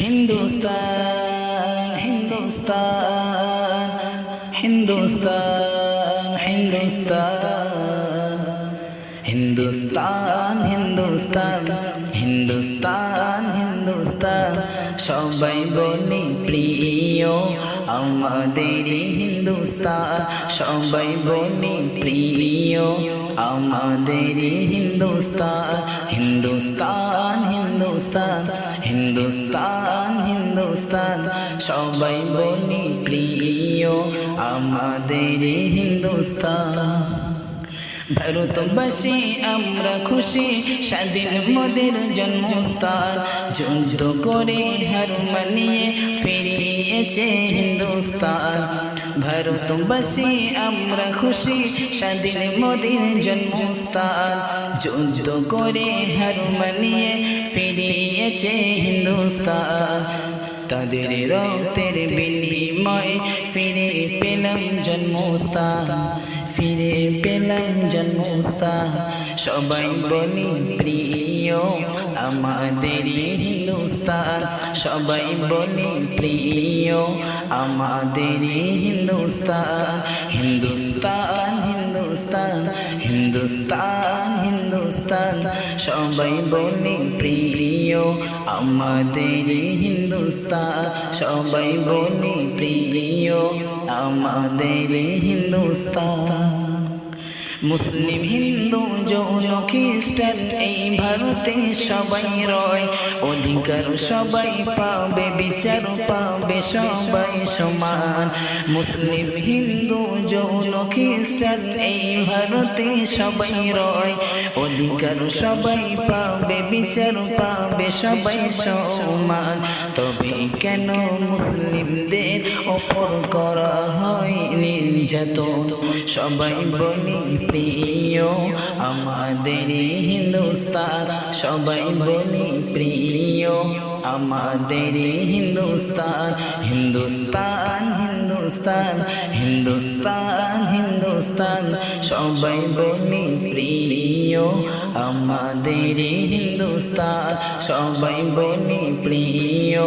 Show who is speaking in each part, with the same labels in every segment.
Speaker 1: হিন্দুস্তান হিন্দুস্তান হিন্দুস্তান হিন্দুস্তান। হিন্দুস্তান হিন্দুস্তান হিন্দুস্তান হিন্দুস্তান। সবাই বলি প্রিয়, আমাদের হিন্দুস্তান। সবাই বলি প্রিয়, আমাদের হিন্দুস্তান। হিন্দুস্তান সবাই বলি প্রিয় আমাদের হিন্দুস্তান। ভারতবাসী, আমরা খুশি, স্বাধীন মোদের জন্মস্থান। যুদ্ধ করে হার মানিয়ে ফিরিয়েছে হিন্দুস্তান। ভারতবাসী, আমরা খুশি, স্বাধীন মোদের জন্মস্থান। যুদ্ধ করে হার মানিয়ে ফিরিয়েছে হিন্দুস্তান। তাদের রক্তের বিনিময় ফিরে পেলাম জন্মস্থান। ফিরে পেলাম জন্মস্থান। সবাই বলি, প্রিয়, আমাদের হিন্দুস্তান। সবাই বলি, প্রিয়, আমাদের হিন্দুস্তান। হিন্দুস্তান হিন্দুস্তান হিন্দুস্তান হিন্দুস্তান। সবাই বলি, প্রিয়, আমাদের হিন্দুস্তান। সবাই বলি, প্রিয় আমাদের হিন্দুস্তান। মুসলিম হিন্দু, যৌন, খ্রিস্টান, এই ভারতে সবাই রয়। অধিকার সবাই পাবে, বিচার পাবে সবাই সমান। মুসলিম হিন্দু, যৌন, খ্রিস্টান, এই ভারতে সবাই রয়। অধিকার সবাই পাবে, বিচার পাবে সবাই সমান। তবে কেন মুসলিমদের ওপর করা হয়? নির্যাতন সবাই বলি প্রিয়। আমাদের হিন্দুস্তান সবাই বলি প্রিয়। আমাদের হিন্দুস্তান হিন্দুস্তান হিন্দুস্তান হিন্দুস্তান হিন্দুস্তান, সবাই বলি প্রিয়, আমাদের হিন্দুস্তান সবাই বলি প্রিয়।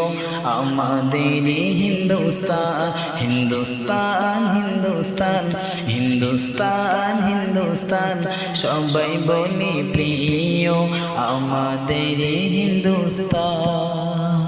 Speaker 1: আমাদের হিন্দুস্তান হিন্দুস্তান হিন্দুস্তান হিন্দুস্তান হিন্দুস্তান সবাই বলি প্রিয়। আমাদের হিন্দুস্তান।